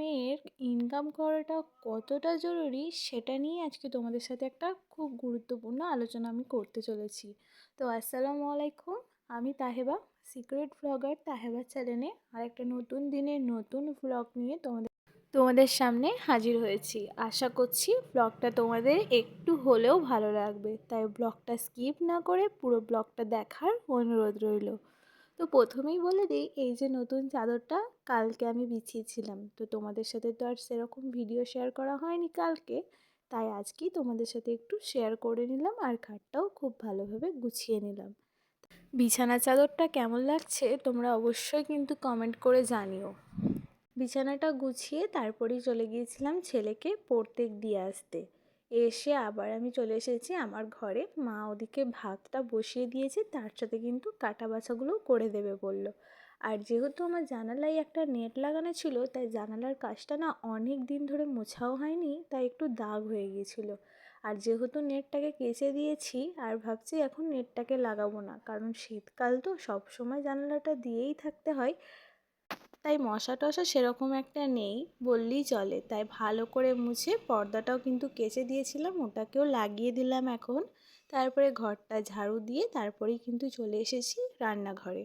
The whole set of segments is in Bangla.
মেয়ের ইনকাম করাটা কতটা জরুরি সেটা নিয়ে আজকে তোমাদের সাথে একটা খুব গুরুত্বপূর্ণ আলোচনা আমি করতে চলেছি। তো আসসালামু আলাইকুম, আমি তাহেবা সিক্রেট ব্লগার তাহেবা চ্যানেলে আর একটা নতুন দিনের নতুন ব্লগ নিয়ে তোমাদের তোমাদের সামনে হাজির হয়েছি। আশা করছি ব্লগটা তোমাদের একটু হলেও ভালো লাগবে, তাই ব্লগটা স্কিপ না করে পুরো ব্লগটা দেখার অনুরোধ রইল। তো প্রথমেই বলে দিই, এই যে নতুন চাদরটা কালকে আমি বিছিয়েছিলাম। তো তোমাদের সাথে তো আর সেরকম ভিডিও শেয়ার করা হয়নি কালকে। তাই আজকেই তোমাদের সাথে একটু শেয়ার করে নিলাম আর খাটটাও খুব ভালোভাবে গুছিয়ে নিলাম। বিছানা চাদরটা কেমন লাগছে তোমরা অবশ্যই কিন্তু কমেন্ট করে জানিও। বিছানাটা গুছিয়ে তারপরেই চলে গিয়েছিলাম ছেলেকে পড়তে দিয়ে আসতে। এসে আবার আমি চলে এসেছি আমার ঘরে। মা ওদিকে ভাতটা বসিয়ে দিয়েছে, তার সাথে কিন্তু কাটা বাছাগুলো করে দেবে বলল। আর যেহেতু আমার জানালায় একটা নেট লাগানো ছিল, তাই জানালার কাজটা না অনেক দিন ধরে মোছাও হয়নি, তাই একটু দাগ হয়ে গিয়েছিল। আর যেহেতু নেটটাকে কেচে দিয়েছি, আর ভাবছি এখন নেটটাকে লাগাবো না, কারণ শীতকাল তো সব সময় জানালাটা দিয়েই থাকতে হয়। তাই মশা টশা সেরকম একটা নেই, বললেই চলে। তাই ভালো করে মুছে পর্দাটাও কিন্তু কেচে দিয়েছিলাম, ওটাকেও লাগিয়ে দিলাম এখন। তারপরে ঘরটা ঝাড়ু দিয়ে তারপরেই কিন্তু চলে এসেছি রান্নাঘরে।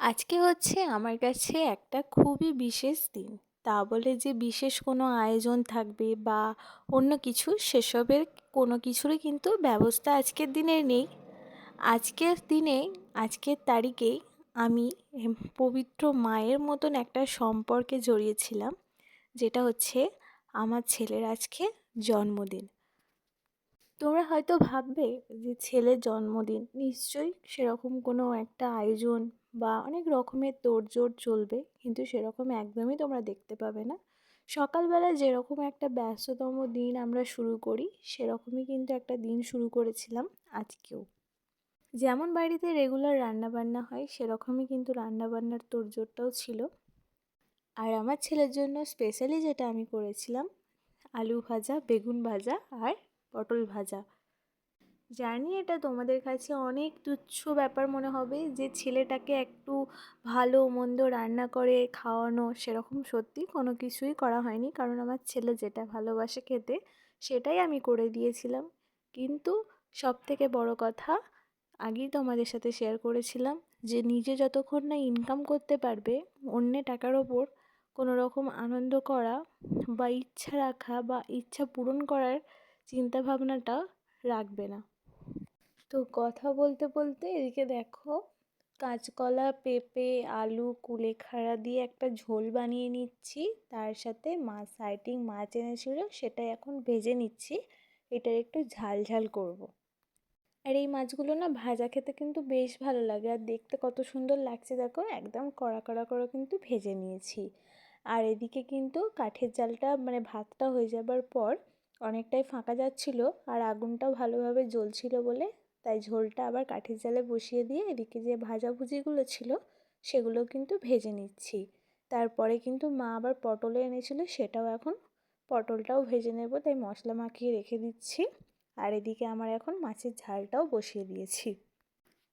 আজকে হচ্ছে আমার কাছে একটা খুবই বিশেষ দিন। তা বলে যে বিশেষ কোনো আয়োজন থাকবে বা অন্য কিছু, সেসবের কোনো কিছুরই কিন্তু ব্যবস্থা আজকের দিনে নেই। আজকের দিনে, আজকের তারিখেই আমি পবিত্র মায়ের মতন একটা সম্পর্কে জড়িয়েছিলাম, যেটা হচ্ছে আমার ছেলের আজকে জন্মদিন। তোমরা হয়তো ভাববে যে ছেলের জন্মদিন, নিশ্চয়ই সেরকম কোনো একটা আয়োজন বা অনেক রকমের তোড়জোড় চলবে, কিন্তু সেরকম একদমই তোমরা দেখতে পাবে না। সকালবেলা যেরকম একটা ব্যস্ততম দিন আমরা শুরু করি, সেরকমই কিন্তু একটা দিন শুরু করেছিলাম আজকেও। যেমন বাড়িতে রেগুলার রান্নাবান্না হয়, সেরকমই কিন্তু রান্নাবান্নার তোড়জোড়টাও ছিল। আর আমার ছেলের জন্য স্পেশালি যেটা আমি করেছিলাম, আলু ভাজা, বেগুন ভাজা আর পটল ভাজা। জানি এটা তোমাদের কাছে অনেক তুচ্ছ ব্যাপার মনে হবে যে ছেলেটাকে একটু ভালো মন্দ রান্না করে খাওয়ানো সেরকম সত্যি কোনো কিছুই করা হয়নি, কারণ আমার ছেলে যেটা ভালোবাসে খেতে সেটাই আমি করে দিয়েছিলাম। কিন্তু সব থেকে বড় কথা আগেই তোমাদের সাথে শেয়ার করেছিলাম যে নিজে যতক্ষণ না ইনকাম করতে পারবে, অন্য টাকার ওপর কোনো রকম আনন্দ করা বা ইচ্ছা রাখা বা ইচ্ছা পূরণ করার চিন্তাভাবনাটা রাখবে না। তো কথা বলতে বলতে এদিকে দেখো, কাঁচকলা, পেঁপে, আলু, কুলেখাড়া দিয়ে একটা ঝোল বানিয়ে নিচ্ছি। তার সাথে মাছ সাইটিং মাছ এনেছিল, সেটাই এখন ভেজে নিচ্ছি। এটার একটু ঝাল ঝাল করব। আর এই মাছগুলো না ভাজা খেতে কিন্তু বেশ ভালো লাগে। আর দেখতে কত সুন্দর লাগছে দেখো, একদম কড়া কড়া করে কিন্তু ভেজে নিয়েছি। আর এদিকে কিন্তু কাঠের জালটা মানে ভাতটা হয়ে যাবার পর অনেকটাই ফাঁকা যাচ্ছিল আর আগুনটাও ভালোভাবে জ্বলছিল বলে, তাই ঝোলটা আবার কাঠের জালে বসিয়ে দিয়ে এদিকে যে ভাজাভুজিগুলো ছিল সেগুলো কিন্তু ভেজে নিচ্ছি। তারপরে কিন্তু মা আবার পটলে এনেছিল, সেটাও এখন পটলটাও ভেজে নেব, তাই মশলা মাখিয়ে রেখে দিচ্ছি। আর এদিকে আমার এখন মাছের ঝালটাও বসিয়ে দিয়েছি।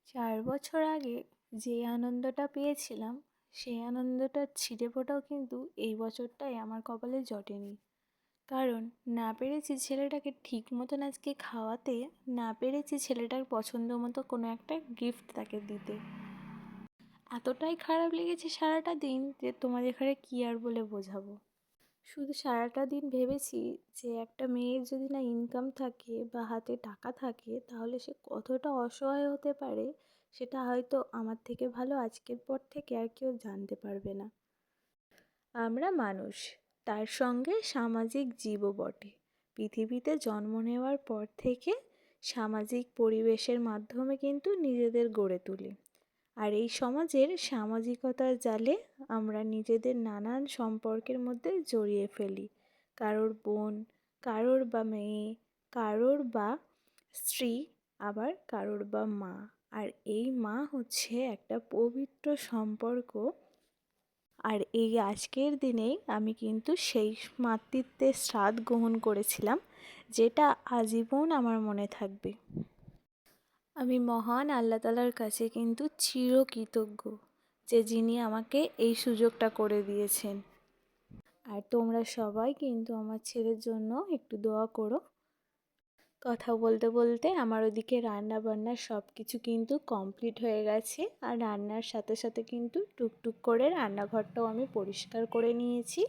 চার বছর আগে যে আনন্দটা পেয়েছিলাম, সেই আনন্দটা ছিটে ফোটাও কিন্তু এই বছরটাই আমার কপালে জটেনি। কারণ না পেরেছি ছেলেটাকে ঠিক মতন আজকে খাওয়াতে, না পেরেছি ছেলেটার পছন্দ মতো কোনো একটা গিফট তাকে দিতে। এতটাই খারাপ লেগেছে সারাটা দিন যে তোমাদের ঘরে কী আর বলে বোঝাবো। শুধু সারাটা দিন ভেবেছি যে একটা মেয়ের যদি না ইনকাম থাকে বা হাতে টাকা থাকে, তাহলে সে কতটা অসহায় হতে পারে সেটা হয়তো আমার থেকে ভালো আজকের পর থেকে আর কেউ জানতে পারবে না। আমরা মানুষ, তার সঙ্গে সামাজিক জীবও বটে। পৃথিবীতে জন্ম নেওয়ার পর থেকে সামাজিক পরিবেশের মাধ্যমে কিন্তু নিজেদের গড়ে তুলি। আর এই সমাজের সামাজিকতার জালে আমরা নিজেদের নানান সম্পর্কের মধ্যে জড়িয়ে ফেলি। কারোর বোন, কারোর বা মেয়ে, কারোর বা স্ত্রী, আবার কারোর বা মা। আর এই মা হচ্ছে একটা পবিত্র সম্পর্ক। আর এই আজকের দিনেই আমি কিন্তু সেই মাতৃত্বের স্বাদ গ্রহণ করেছিলাম, যেটা আজীবন আমার মনে থাকবে। আমি মহান আল্লাহ তালার কাছে কিন্তু চিরকৃতজ্ঞ যে যিনি আমাকে এই সুযোগটা করে দিয়েছেন। আর তোমরা সবাই কিন্তু আমার ছেলের জন্য একটু দোয়া করো। কথা বলতে বলতে আমার ওদিকে রান্না বান্না সব কিছু কিন্তু কমপ্লিট হয়ে গেছে আর রান্নার সাথে সাথে কিন্তু টুকটুক করে রান্নাঘরটাও আমি পরিষ্কার করে নিয়েছি।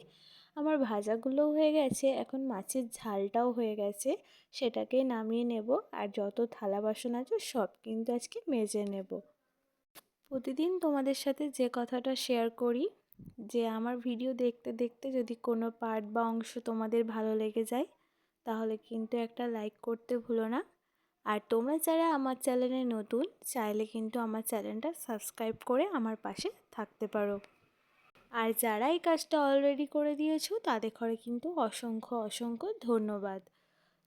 আমার ভাজাগুলোও হয়ে গেছে, এখন মাছের ঝালটাও হয়ে গেছে, সেটাকে নামিয়ে নেব আর যত থালা বাসন আছে সব কিন্তু আজকে মেজে নেব। প্রতিদিন তোমাদের সাথে যে কথাটা শেয়ার করি, যে আমার ভিডিও দেখতে দেখতে যদি কোনো পার্ট বা অংশ তোমাদের ভালো লেগে যায়, তাহলে কিন্তু একটা লাইক করতে ভুলো না। আর তোমরা যারা আমার চ্যানেলে নতুন, চাইলে কিন্তু আমার চ্যানেলটা সাবস্ক্রাইব করে আমার পাশে থাকতে পারো। আর যারা এই কাজটা অলরেডি করে দিয়েছ, তাদের ঘরে কিন্তু অসংখ্য অসংখ্য ধন্যবাদ।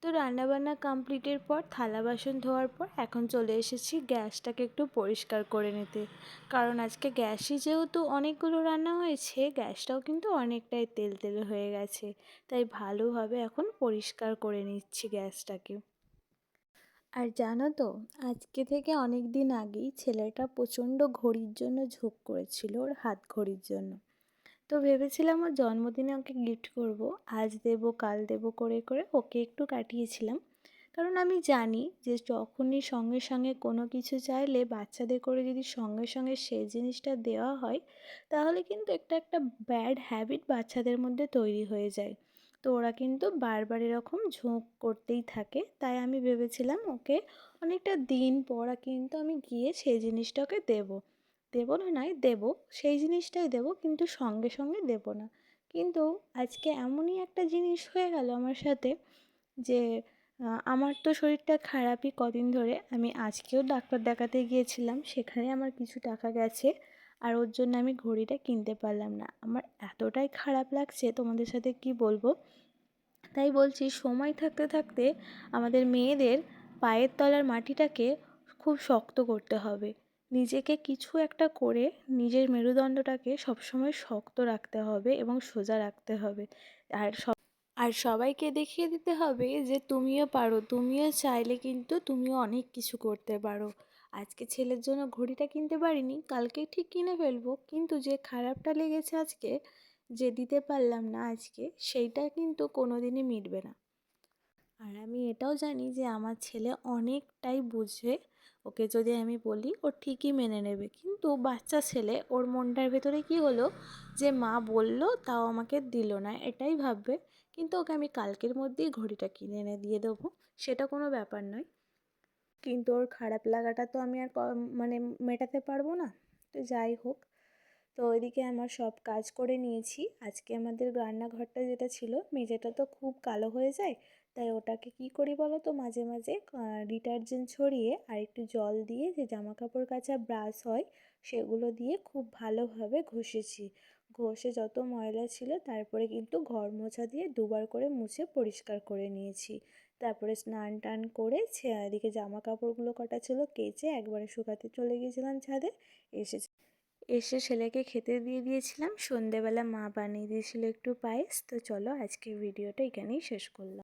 তো রান্নাবান্না কমপ্লিটের পর, থালা বাসন ধোয়ার পর, এখন চলে এসেছি গ্যাসটাকে একটু পরিষ্কার করে নিতে। কারণ আজকে গ্যাসই যেহেতু অনেকগুলো রান্না হয়েছে, গ্যাসটাও কিন্তু অনেকটাই তেল তেল হয়ে গেছে। তাই ভালোভাবে এখন পরিষ্কার করে নিচ্ছি গ্যাসটাকে। আর জানো তো, আজকে থেকে অনেক দিন আগেই ছেলেটা প্রচণ্ড ঘড়ির জন্য ঝোঁক করেছিল, ওর হাত ঘড়ির জন্য। তো ভেবেছিলাম ওর জন্মদিনে ওকে গিফট করব। আজ দেব, কাল দেব করে করে ওকে একটু কাটিয়েছিলাম। কারণ আমি জানি যে যখনই সঙ্গে সঙ্গে কোনো কিছু চাইলে বাচ্চাদের করে যদি সঙ্গে সঙ্গে সেই জিনিসটা দেওয়া হয়, তাহলে কিন্তু একটা একটা ব্যাড হ্যাবিট বাচ্চাদের মধ্যে তৈরি হয়ে যায়। তো ওরা কিন্তু বারবার এরকম ঝোঁক করতেই থাকে। তাই আমি ভেবেছিলাম ওকে অনেকটা দিন পর কিন্তু আমি গিয়ে সেই জিনিসটা ওকে দেবো। দেবো না নয় দেবো, সেই জিনিসটাই দেবো, কিন্তু সঙ্গে সঙ্গে দেবো না। কিন্তু আজকে এমনই একটা জিনিস হয়ে গেল আমার সাথে যে আমার তো শরীরটা খারাপই কদিন ধরে। আমি আজকেও ডাক্তার দেখাতে গিয়েছিলাম, সেখানে আমার কিছু টাকা গেছে, আর ওর জন্য আমি ঘড়িটা কিনতে পারলাম না। আমার এতটাই খারাপ লাগছে, তোমাদের সাথে কি বলব? তাই বলছি, সময় থাকতে থাকতে আমাদের মেয়েদের পায়ের তলার মাটিটাকে খুব শক্ত করতে হবে। নিজেকে কিছু একটা করে নিজের মেরুদণ্ডটাকে সবসময় শক্ত রাখতে হবে এবং সোজা রাখতে হবে। আর সব আর সবাইকে দেখিয়ে দিতে হবে যে তুমিও পারো, তুমিও চাইলে কিন্তু তুমিও অনেক কিছু করতে পারো। আজকে ছেলের জন্য ঘড়িটা কিনতে পারিনি, কালকে ঠিক কিনে ফেলব, কিন্তু যে খারাপটা লেগেছে আজকে, যে দিতে পারলাম না আজকে, সেইটা কিন্তু কোনো দিনই মিটবে না। আর আমি এটাও জানি যে আমার ছেলে অনেকটাই বুঝে ওকে যদি আমি বলি, ও ঠিকই মেনে নেবে। কিন্তু বাচ্চা ছেলে, ওর মনটার ভেতরে কি হলো? যে মা বলল, তাও আমাকে দিল না, এটাই ভাববে। কিন্তু ওকে আমি কালকের মধ্যেই ঘড়িটা কিনে এনে দিয়ে দেবো। সেটা কোনো ব্যাপার নয়। কিন্তু ওর খারাপ লাগাটা তো আমি আর মানে মেটাতে পারব না। তো যাই হোক তো ওইদিকে আমার সব কাজ করে নিয়েছি। আজকে আমাদের রান্নাঘরটা যেটা ছিল, মেঝেটা তো খুব কালো হয়ে যায়, তাই ওটাকে কি করি বলো তো মাঝে মাঝে ডিটারজেন্ট ছড়িয়ে আর একটু জল দিয়ে যে জামা কাপড় কাচা ব্রাশ হয়, সেগুলো দিয়ে খুব ভালোভাবে ঘষেছি। ঘষে যত ময়লা ছিল, তারপরে কিন্তু ঘর মোছা দিয়ে দুবার করে মুছে পরিষ্কার করে নিয়েছি। তারপরে স্নান টান করে এদিকে জামা কাপড়গুলো কটা ছিল কেচে একবারে শুকাতে চলে গিয়েছিলাম ছাদে এসে এসে ছেলেকে খেতে দিয়ে দিয়েছিলাম। সন্ধেবেলা মা বানিয়ে দিয়েছিল একটু পায়েস। তো চলো আজকের ভিডিওটা এখানেই শেষ করলাম।